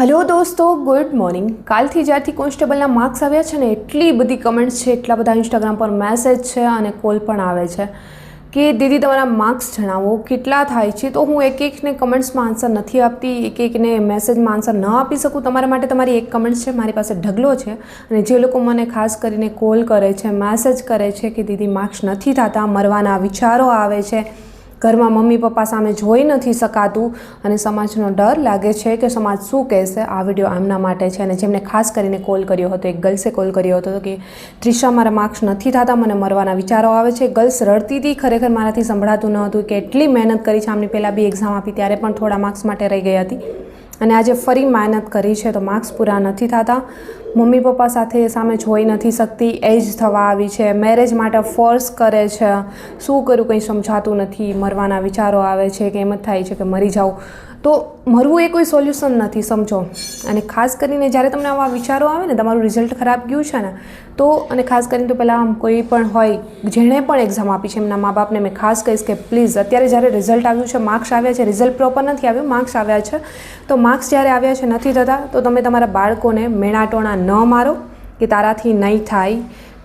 Hello દોસ્તો, good morning. કાલથી જ્યારથી કોન્સ્ટેબલના માર્ક્સ આવ્યા છે ને, એટલી બધી કમેન્ટ્સ છે, એટલા બધા ઇન્સ્ટાગ્રામ પર મેસેજ છે અને કોલ પણ આવે છે. કે દીદી, તમારા માર્ક્સ જણાવો, કેટલા થાય છે? તો હું એક એકને કમેન્ટ્સમાં આન્સર નથી આપતી, એક એકને મેસેજમાં આન્સર ન આપી શકું. તમારા માટે તમારી એક કમેન્ટ્સ છે, મારી પાસે ઢગલો છે અને જે લોકો મને ખાસ કરીને કોલ કરે છે મેસેજ કરે છે કે દીદી, માર્ક્સ નથી થતા, મરવાના વિચારો આવે છે. ઘરમાં મમ્મી પપ્પા સામે જોઈ નથી શકાતું અને સમાજનો ડર લાગે છે કે સમાજ શું કહેશે? આ વીડિયો આમના માટે છે અને જેમને ખાસ કરીને કોલ કર્યો હતો, એક ગર્લ્સે કોલ કર્યો હતો કે ત્રિશા મારા માર્ક્સ નથી થતા, મને મરવાના વિચારો આવે છે. ગર્લ્સ રડતી હતી, ખરેખર મારાથી સંભળાતું ન હતું કે એટલી મહેનત કરી છે. આમની પહેલાં બી એક્ઝામ આપી, ત્યારે પણ થોડા માર્ક્સ માટે રહી ગઈ હતી. અને આજે ફરી મહેનત કરી છે, તો માર્ક્સ પૂરા નથી થતા. મમ્મી પપ્પા સાથે સામે જોઈ નથી શકતી એજ થવા આવી છે. મેરેજ માટે ફોર્સ કરે છે. શું કરું કંઈ સમજાતું નથી. મરવાના વિચારો આવે છે કે એમ જ થાય છે કે મરી જાઉં. તો મરવું એ કોઈ સોલ્યુશન નથી, સમજો. અને ખાસ કરીને જ્યારે તમને આવા વિચારો આવે ને, તમારું રિઝલ્ટ ખરાબ ગયું છે ને, તો અને ખાસ કરીને તો પહેલાં આમ કોઈ પણ હોય, જેણે પણ એક્ઝામ આપી છે, એમના મા બાપને મેં ખાસ કહીશ કે પ્લીઝ અત્યારે જ્યારે રિઝલ્ટ આવ્યું છે માર્ક્સ આવ્યા છે રિઝલ્ટ પ્રોપર નથી આવ્યું માર્ક્સ આવ્યા છે, તો માર્ક્સ જ્યારે આવ્યા છે, નથી થતા, તો તમે તમારા બાળકોને મેણાટોણા ન મારો કે તારાથી નહીં થાય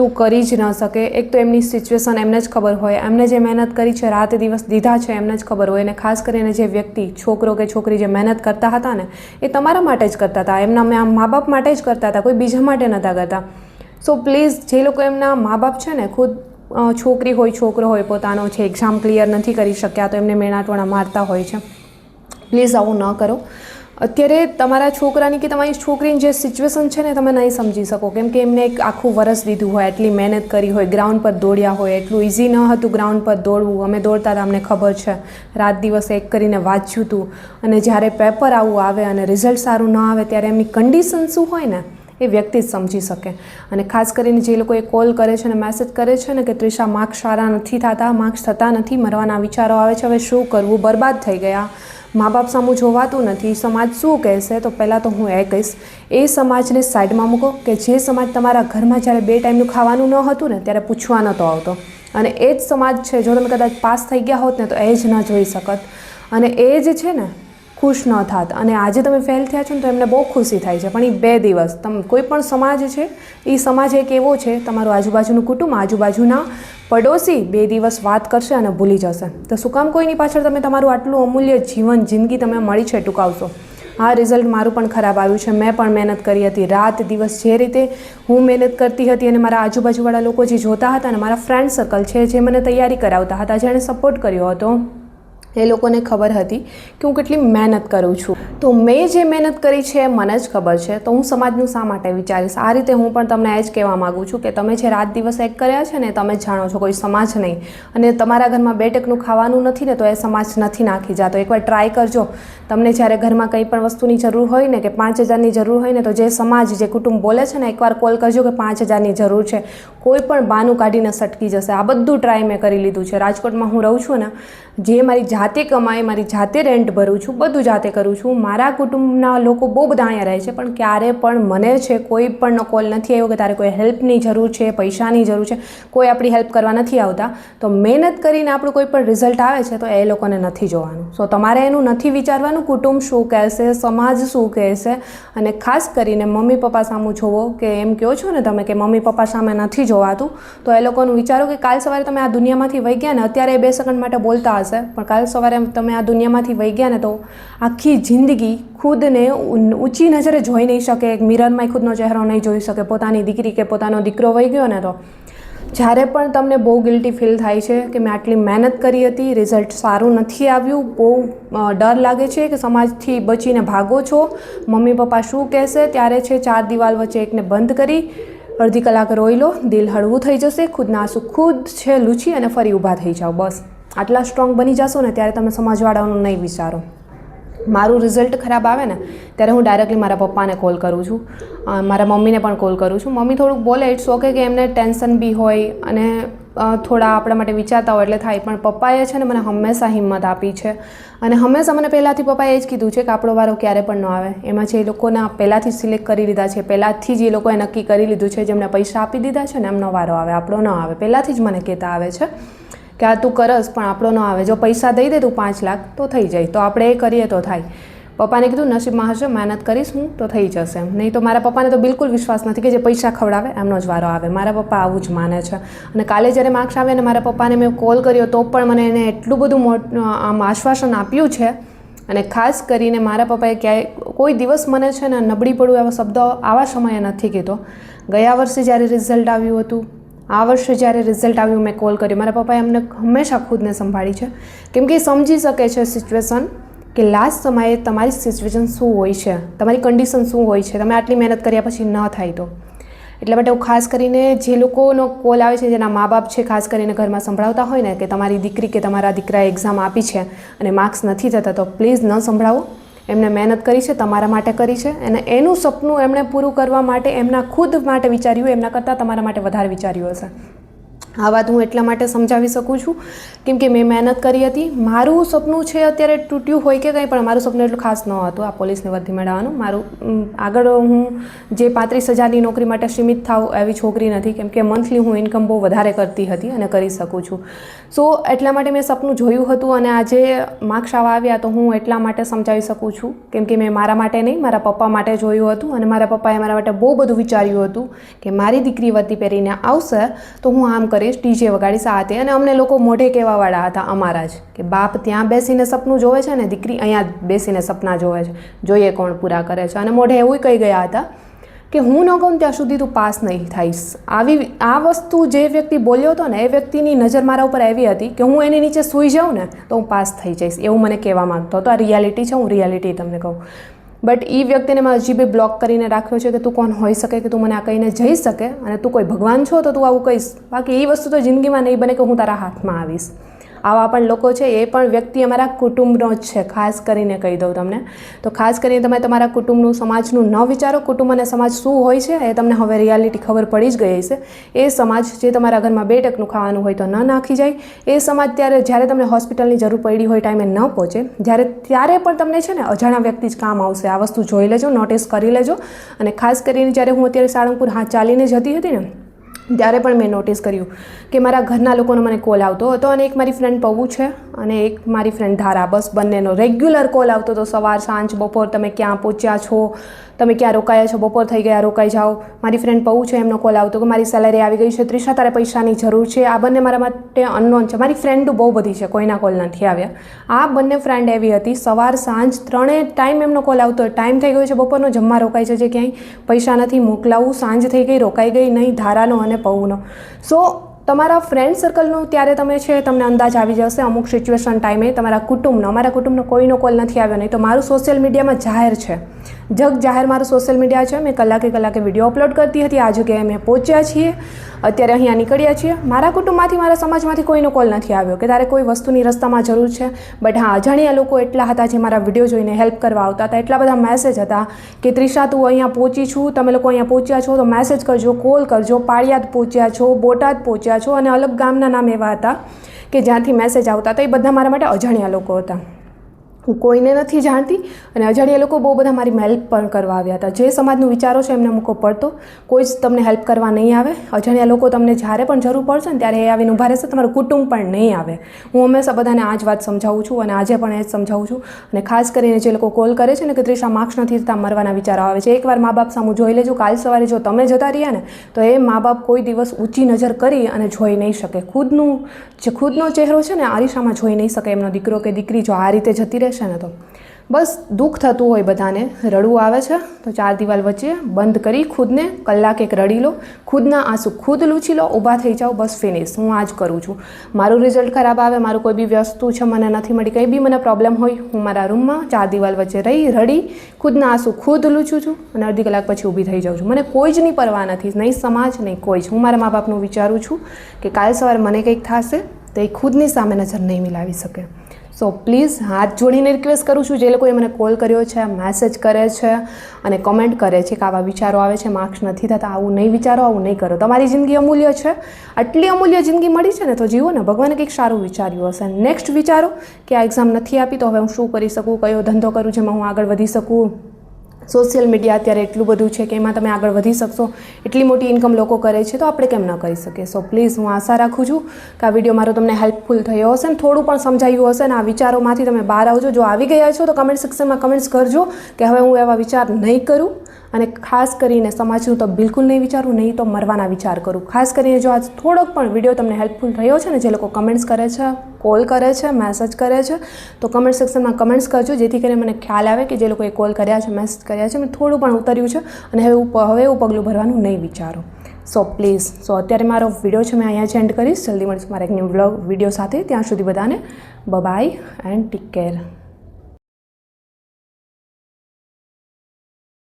તું કરી જ ન શકે. એક તો એમની સિચ્યુએશન એમને જ ખબર હોય. એમને જે મહેનત કરી છે, રાત દિવસ દીધા છે, એમને જ ખબર હોય. અને ખાસ કરીને જે વ્યક્તિ, છોકરો કે છોકરી જે મહેનત કરતા હતા ને, એ તમારા માટે જ કરતા હતા. એમના મેં બાપ માટે જ કરતા હતા, કોઈ બીજા માટે નહોતા કરતા. સો પ્લીઝ જે લોકો એમના મા બાપ છે ને, ખુદ છોકરી હોય, છોકરો હોય, પોતાનો છે એક્ઝામ ક્લિયર નથી કરી શક્યા, તો એમને મેણાટોણા મારતા હોય છે. પ્લીઝ આવું ન કરો. અત્યારે તમારા છોકરાની કે તમારી છોકરીની જે સિચ્યુએશન છે ને, તમે નહીં સમજી શકો. કેમ કે એમને એક આખું વરસ દીધું હોય એટલી મહેનત કરી હોય ગ્રાઉન્ડ પર દોડ્યા હોય, એટલું ઇઝી ન હતું ગ્રાઉન્ડ પર દોડવું. અમે દોડતા હતા, અમને ખબર છે. રાત દિવસ એક કરીને વાંચ્યું હતું અને જ્યારે પેપર આવું આવે અને રિઝલ્ટ સારું ન આવે, ત્યારે એમની કન્ડિશન શું હોય ને, એ વ્યક્તિ જ સમજી શકે. અને ખાસ કરીને જે લોકો એ કોલ કરે છે અને મેસેજ કરે છે ને, કે ત્રિષા માર્ક્સ સારા નથી થતા માર્ક્સ થતા નથી, મરવાના વિચારો આવે છે, હવે શું કરવું? બરબાદ થઈ ગયા. મા બાપ સામું જોવાતું નથી, સમાજ શું કહેશે? તો પહેલાં તો હું એ કહીશ, એ સમાજને સાઈડમાં મૂકો કે જે સમાજ તમારા ઘરમાં જ્યારે બે ટાઈમનું ખાવાનું ન હતું ને, ત્યારે પૂછવા નહોતો આવતો. અને એ જ સમાજ છે, જો તમે કદાચ પાસ થઈ ગયા હોત ને, તો એ જ ન જોઈ શકત. અને એ જ છે ને, ખુશ ન થાત. અને આજે તમે ફેલ થયા છો ને, તો એમને બહુ ખુશી થાય છે. પણ એ બે દિવસ, તમે કોઈ પણ સમાજ છે એ સમાજ એક એવો છે, તમારું આજુબાજુનું કુટુંબ, આજુબાજુના પડોશી બે દિવસ વાત કરશે અને ભૂલી જશે. તો શું કામ કોઈની પાછળ તમે તમારું આટલું અમૂલ્ય જીવન, જિંદગી તમે મળી છે ટૂંકાવશો? આ રિઝલ્ટ મારું પણ ખરાબ આવ્યું છે. મેં પણ મહેનત કરી હતી. રાત દિવસ જે રીતે હું મહેનત કરતી હતી અને મારા આજુબાજુવાળા લોકો જે જોતા હતા અને મારા ફ્રેન્ડ સર્કલ છે, જે મને તૈયારી કરાવતા હતા, જેણે સપોર્ટ કર્યો હતો. એ લોકોને ખબર હતી કે હું કેટલી મહેનત કરું છું. તો મેં જે મહેનત કરી છે, મને જ ખબર છે. તો હું સમાજનું શા માટે વિચારીશ? આ રીતે હું પણ તમને એ જ કહેવા માગું છું કે તમે જે રાત દિવસ એક કર્યા છે ને, તમે જાણો છો કોઈ સમાજ નહીં. અને તમારા ઘરમાં બે ટકનું ખાવાનું નથી ને, તો એ સમાજ નથી નાખી જાતો. એકવાર ટ્રાય કરજો. તમને જ્યારે ઘરમાં કંઈ પણ વસ્તુની જરૂર હોય ને, કે પાંચ હજારની જરૂર હોય ને, તો જે સમાજ, જે કુટુંબ બોલે છે ને, એકવાર કોલ કરજો કે પાંચ હજારની જરૂર છે. કોઈ પણ બાનું કાઢીને સટકી જશે. આ બધું ટ્રાય મેં કરી લીધું છે. રાજકોટમાં હું રહું છું ને, જે મારી જાતે કમાઈ મારી જાતે રેન્ટ ભરું છું, બધું જાતે કરું છું. મારા કુટુંબના લોકો બહુ બધા અહીંયા રહે છે, પણ ક્યારે પણ મને છે, કોઈ પણનો કોલ નથી આવ્યો કે તારે કોઈ હેલ્પની જરૂર છે, પૈસાની જરૂર છે, કોઈ આપણી હેલ્પ કરવા નથી આવતા. તો મહેનત કરીને આપણું કોઈ પણ રિઝલ્ટ આવે છે, તો એ લોકોને નથી જોવાનું. સો તમારે એનું નથી વિચારવાનું, કુટુંબ શું કહેશે, સમાજ શું કહેશે. અને ખાસ કરીને મમ્મી પપ્પા સામું જોવો કે એમ કહો છો ને તમે કે મમ્મી પપ્પા સામે નથી જોવાતું. તો એ લોકોનું વિચારો કે કાલ સવારે તમે આ દુનિયામાંથી વહી ગયા ને, અત્યારે બે સેકન્ડ માટે બોલતા હશે. પણ કાલ સવારે તમે આ દુનિયામાંથી વહી ગયા ને, તો આખી જિંદગી ખુદને ઊંચી નજરે જોઈ નહીં શકે, એક મિરરમાં ખુદનો ચહેરો નહીં જોઈ શકે, પોતાની દીકરી કે પોતાનો દીકરો વહી ગયો ને, તો જ્યારે પણ તમને બહુ ગિલ્ટી ફીલ થાય છે કે મેં આટલી મહેનત કરી હતી રિઝલ્ટ સારું નથી આવ્યું, બહુ ડર લાગે છે કે સમાજથી બચીને ભાગો છો, મમ્મી પપ્પા શું કહેશે, ત્યારે છે ચાર દિવાલ વચ્ચે એકને બંધ કરી અડધી કલાક રોઈ લો, દિલ હળવું થઈ જશે ખુદના આંસુ ખુદ છે લૂછી અને ફરી ઊભા થઈ જાઓ, બસ. આટલા સ્ટ્રોંગ બની જશો ને, ત્યારે તમે સમાજવાળાનું નહીં વિચારો. મારું રિઝલ્ટ ખરાબ આવે ને, ત્યારે હું ડાયરેક્ટલી મારા પપ્પાને કોલ કરું છું. મારા મમ્મીને પણ કોલ કરું છું. મમ્મી થોડુંક બોલે ઇટ્સ ઓકે કે એમને ટેન્શન બી હોય અને થોડા આપણા માટે વિચારતા હોય એટલે થાય, પણ પપ્પાએ છે ને મને હંમેશા હિંમત આપી છે. અને હંમેશા મને પહેલાંથી પપ્પાએ એ જ કીધું છે કે આપણો વારો ક્યારે પણ ન આવે. એમાં જે લોકોના પહેલાંથી સિલેક્ટ કરી લીધા છે, પહેલાંથી જ એ લોકોએ નક્કી કરી લીધું છે જેમને પૈસા આપી દીધા છે ને એમનો વારો આવે, આપણો ન આવે. પહેલાંથી જ મને કહેતા આવે છે કે આ તું કરસ, પણ આપણો ન આવે. જો પૈસા દઈ દે તું પાંચ લાખ, તો થઈ જાય. તો આપણે એ કરીએ તો થાય. પપ્પાને કીધું, નસીબમાં હશે, મહેનત કરીશ હું, તો થઈ જશે. નહીં તો મારા પપ્પાને તો બિલકુલ વિશ્વાસ નથી કે જે પૈસા ખવડાવે, એમનો જ વારો આવે. મારા પપ્પા આવું જ માને છે. અને કાલે જ્યારે માર્ક્સ આવે અને મારા પપ્પાને મેં કોલ કર્યો, તો પણ મને એને એટલું બધું મોટ આમ આશ્વાસન આપ્યું છે. અને ખાસ કરીને મારા પપ્પાએ ક્યાંય, કોઈ દિવસ મને છે ને નબળી પડું એવો શબ્દ આવા સમયે નથી કીધો. ગયા વર્ષે જ્યારે રિઝલ્ટ આવ્યું હતું, આ વર્ષે જ્યારે રિઝલ્ટ આવ્યું, મેં કોલ કર્યો. મારા પપ્પાએ અમને હંમેશા ખુદને સંભાળી છે. કેમ કે એ સમજી શકે છે સિચ્યુએશન. કે લાસ્ટ સમયે તમારી સિચ્યુએશન શું હોય છે? તમારી કન્ડિશન શું હોય છે? તમે આટલી મહેનત કર્યા પછી ન થાય તો. એટલા માટે હું ખાસ કરીને જે લોકોનો કોલ આવે છે, જેના મા બાપ છે, ખાસ કરીને ઘરમાં સંભળાવતા હોય ને, કે તમારી દીકરી કે તમારા દીકરાએ એક્ઝામ આપી છે અને માર્ક્સ નથી થતા, તો પ્લીઝ ન સંભળાવો. એમને મહેનત કરી છે, તમારા માટે કરી છે અને એનું સપનું એમણે પૂરું કરવા માટે એમના ખુદ માટે વિચાર્યું, એમના કરતાં તમારા માટે વધારે વિચાર્યું હશે. આ વાત હું એટલા માટે સમજાવી શકું છું. કેમ કે મેં મહેનત કરી હતી. મારું સપનું છે અત્યારે તૂટ્યું હોય કે કંઈ, પણ મારું સપનું એટલું ખાસ ન હતું આ પોલીસની વર્દી મેળવવાનું. મારું આગળ હું જે પાંત્રીસ હજારની નોકરી માટે સીમિત થાવ એવી છોકરી નથી. કેમ કે મંથલી હું ઇન્કમ બહુ વધારે કરતી હતી અને કરી શકું છું. સો, એટલા માટે મેં સપનું જોયું હતું અને આજે માર્ક્સ આવા આવ્યા તો હું એટલા માટે સમજાવી શકું છું. કેમ કે મેં મારા માટે નહીં, મારા પપ્પા માટે જોયું હતું અને મારા પપ્પાએ મારા માટે બહુ બધું વિચાર્યું હતું કે મારી દીકરી વર્દી પહેરીને આવશે તો હું આમ કરીશ ડીજે વગાડીશ આ તે અને અમને લોકો મોઢે કહેવાવાળા હતા અમારા જ કે બાપ ત્યાં બેસીને સપનું જોવે છે ને, દીકરી અહીંયા બેસીને સપના જોવે છે. જોઈએ કોણ પૂરા કરે છે. અને મોઢે એવું કહી ગયા હતા કે હું ન કહું ત્યાં સુધી તું પાસ નહીં થઈશ. આવી આ વસ્તુ જે વ્યક્તિ બોલ્યો હતો ને, એ વ્યક્તિની નજર મારા ઉપર એવી હતી કે હું એની નીચે સૂઈ જાઉં ને, તો હું પાસ થઈ જઈશ. એવું મને કહેવા માંગતો હતો. આ રિયાલિટી છે, હું રિયાલિટી તમને કહું. બટ એ વ્યક્તિને મેં હજી બી બ્લોક કરીને રાખ્યો છે કે તું કોણ હોઈ શકે કે તું મને આ કહીને જઈ શકે અને તું કોઈ ભગવાન છો તો તું આવું કહીશ. બાકી એ વસ્તુ તો જિંદગીમાં નહીં બને કે હું તારા હાથમાં આવીશ. આવા પણ લોકો છે, એ પણ વ્યક્તિ અમારા કુટુંબનો જ છે, ખાસ કરીને કહી દઉં તમને. તો ખાસ કરીને તમે તમારા કુટુંબનું, સમાજનું ન વિચારો, કુટુંબ અને સમાજ શું હોય છે, એ તમને હવે રિયાલિટી ખબર પડી જ ગઈ છે એ સમાજ જે તમારા ઘરમાં બે ટકનું ખાવાનું હોય તો ન નાખી જાય. એ સમાજ ત્યારે જ્યારે તમને હોસ્પિટલની જરૂર પડી હોય, ટાઈમે ન પહોંચે. જ્યારે, ત્યારે પણ તમને છે ને અજાણા વ્યક્તિ જ કામ આવશે. આ વસ્તુ જોઈ લેજો, નોટિસ કરી લેજો. અને ખાસ કરીને જ્યારે હું અત્યારે સાળંગપુર, હા, ચાલીને જતી હતી ને ત્યારે પણ મેં નોટિસ કર્યું કે મારા ઘરના લોકોનો મને કોલ આવતો હતો અને એક મારી ફ્રેન્ડ પવું છે અને એક મારી ફ્રેન્ડ ધારા. બસ બંનેનો રેગ્યુલર કોલ આવતો હતો સવાર, સાંજ, બપોર. તમે ક્યાં પહોંચ્યા છો? તમે ક્યાં રોકાયા છો? બપોર થઈ ગયા, રોકાઈ જાઓ. મારી ફ્રેન્ડ પવું છે, એમનો કોલ આવતો કે મારી સેલેરી આવી ગઈ છે. ત્રીસા તારે પૈસાની જરૂર છે? આ બંને મારા માટે અનનોન છે. મારી ફ્રેન્ડો બહુ બધી છે, કોઈના કોલ નથી આવ્યા. આ બંને ફ્રેન્ડ એવી હતી. સવાર, સાંજ ત્રણેય ટાઈમ એમનો કોલ આવતો. ટાઈમ થઈ ગયો છે, બપોરનો. જમવા રોકાય છે જે ક્યાંય. પૈસા નથી, મોકલાવું. સાંજ થઈ ગઈ, રોકાઈ ગઈ, નહીં. ધારાનો અને પૌનો સો તમારા ફ્રેન્ડ સર્કલનું ત્યારે તમે છે તમને અંદાજ આવી જશે અમુક સિચ્યુએશન ટાઈમે તમારા કુટુંબનો. અમારા કુટુંબનો કોઈનો કોલ નથી આવ્યો, નહીં તો મારું સોશિયલ મીડિયામાં જાહેર છે. જગ જાહેર મારું સોશિયલ મીડિયા છે. મેં કલાકે કલાકે વીડિયો અપલોડ કરતી હતી. આ જગ્યાએ અમે પહોંચ્યા છીએ. અત્યારે અહીંયા નીકળ્યા છીએ. મારા કુટુંબમાંથી, મારા સમાજમાંથી કોઈનો કોલ નથી આવ્યો કે તારે કોઈ વસ્તુની રસ્તામાં જરૂર છે. બટ હા, અજાણ્યા લોકો એટલા હતા જે મારા વીડિયો જોઈને હેલ્પ કરવા આવતા હતા. એટલા બધા મેસેજ હતા કે, ત્રિષા, તું અહીંયા પહોંચી છું. તમે લોકો અહીંયા પહોંચ્યા છો તો મેસેજ કરજો કોલ કરજો. પાળિયાદ પહોંચ્યા છો, બોટાદ પહોંચ્યા છો. અને અલગ ગામના નામ એવા હતા કે જ્યાંથી મેસેજ આવતા હતા. એ બધા મારા માટે અજાણ્યા લોકો હતા. હું કોઈને નથી જાણતી અને અજાણ્યા લોકો બહુ બધા મારી હેલ્પ પણ કરવા આવ્યા હતા. જે સમાજનું વિચારો છે એમને મૂકો પડતો. કોઈ જ તમને હેલ્પ કરવા નહીં આવે. અજાણ્યા લોકો તમને જ્યારે પણ જરૂર પડશે ને ત્યારે એ આવીને ઊભા રહેશે. તમારું કુટુંબ પણ નહીં આવે. હું હંમેશા બધાને આ જ વાત સમજાવું છું અને આજે પણ એ જ સમજાવું છું. અને ખાસ કરીને જે લોકો કોલ કરે છે ને કે ત્રિષા માર્ક્સ નથી થતા, મરવાના વિચારો આવે છે. એકવાર મા બાપ સામું જોઈ લેજો. કાલ સવારે જો તમે જતા રહ્યા ને, તો એ મા બાપ કોઈ દિવસ ઊંચી નજર કરી અને જોઈ નહીં શકે. ખુદનું જે ખુદનો ચહેરો છે ને, આરીસામાં જોઈ નહીં શકે. એમનો દીકરો કે દીકરી જો આ રીતે જતી રહેશે ને તો. બસ દુઃખ થતું હોય બધાને. રડવું આવે છે, તો ચાર દિવાલ વચ્ચે બંધ કરી ખુદને કલાક એક રડી લો. ખુદના આંસુ ખુદ લૂછી લો, ઊભા થઈ જાઓ, બસ ફિનિશ હું આ જ કરું છું. મારું રિઝલ્ટ ખરાબ આવે, મારું કોઈ બી વસ્તુ છે, મને નથી મળી, કંઈ બી મને પ્રોબ્લેમ હોય, હું મારા રૂમમાં ચાર દિવાલ વચ્ચે રહી, રડી, ખુદના આંસુ ખુદ લૂછું છું અને અડધી કલાક પછી ઊભી થઈ જાઉં છું. મને કોઈ જ નહીં પરવા નથી, નહીં સમાજ, નહીં કોઈ જ. હું મારા મા બાપનું વિચારું છું કે કાલ સવારે મને કંઈક થશે, તો એ ખુદની સામે નજર નહીં મિલાવી શકે. સો પ્લીઝ હાથ જોડીને રિક્વેસ્ટ કરું છું. જે લોકોએ મને કોલ કર્યો છે મેસેજ કરે છે અને કમેન્ટ કરે છે કે આવા વિચારો આવે છે માર્ક્સ નથી થતા, આવું નહીં વિચારો, આવું નહીં કરો. તમારી જિંદગી અમૂલ્ય છે. આટલી અમૂલ્ય જિંદગી મળી છે ને, તો જીવો ને, ભગવાને કંઈક સારું વિચાર્યું હશે. નેક્સ્ટ વિચારો કે આ એક્ઝામ નથી આપી, તો હવે હું શું કરી શકું? કયો ધંધો કરું જેમાં હું આગળ વધી શકું? સોશિયલ મીડિયા અત્યારે એટલું બધું છે કે એમાં તમે આગળ વધી શકશો, એટલી મોટી ઇન્કમ લોકો કરે છે, તો આપણે કેમ ન કરી શકીએ? સો પ્લીઝ હું આશા રાખું છું કે આ વીડિયો મારો તમને હેલ્પફુલ થયો હશે ને થોડું પણ સમજાયું હશે ને આ વિચારોમાંથી તમે બહાર આવજો. જો આવી ગયા છો તો કમેન્ટ સેક્શનમાં કમેન્ટ્સ કરજો કે હવે હું એવા વિચાર નહીં કરું. અને ખાસ કરીને સમાજનું તો બિલકુલ નહીં વિચારું નહીં તો મરવાના વિચાર કરું. ખાસ કરીને જો આજ થોડોક પણ વીડિયો તમને હેલ્પફુલ રહ્યો છે ને, જે લોકો કમેન્ટ્સ કરે છે કોલ કરે છે મેસેજ કરે છે, તો કમેન્ટ સેક્શનમાં કમેન્ટ્સ કરજો, જેથી કરીને મને ખ્યાલ આવે કે જે લોકોએ કોલ કર્યા છે મેસેજ કર્યા છે, મેં થોડું પણ ઉતર્યું છે અને હવે હવે એવું પગલું ભરવાનું નહીં વિચારું. સો પ્લીઝ સો અત્યારે મારો વીડિયો છે, મેં અહીંયા જ એન્ડ કરીશ. જલ્દી મળીશ મારા એક ન્યૂ વ્લોગ વીડિયો સાથે. ત્યાં સુધી બધાને બબાય એન્ડ ટેક કેર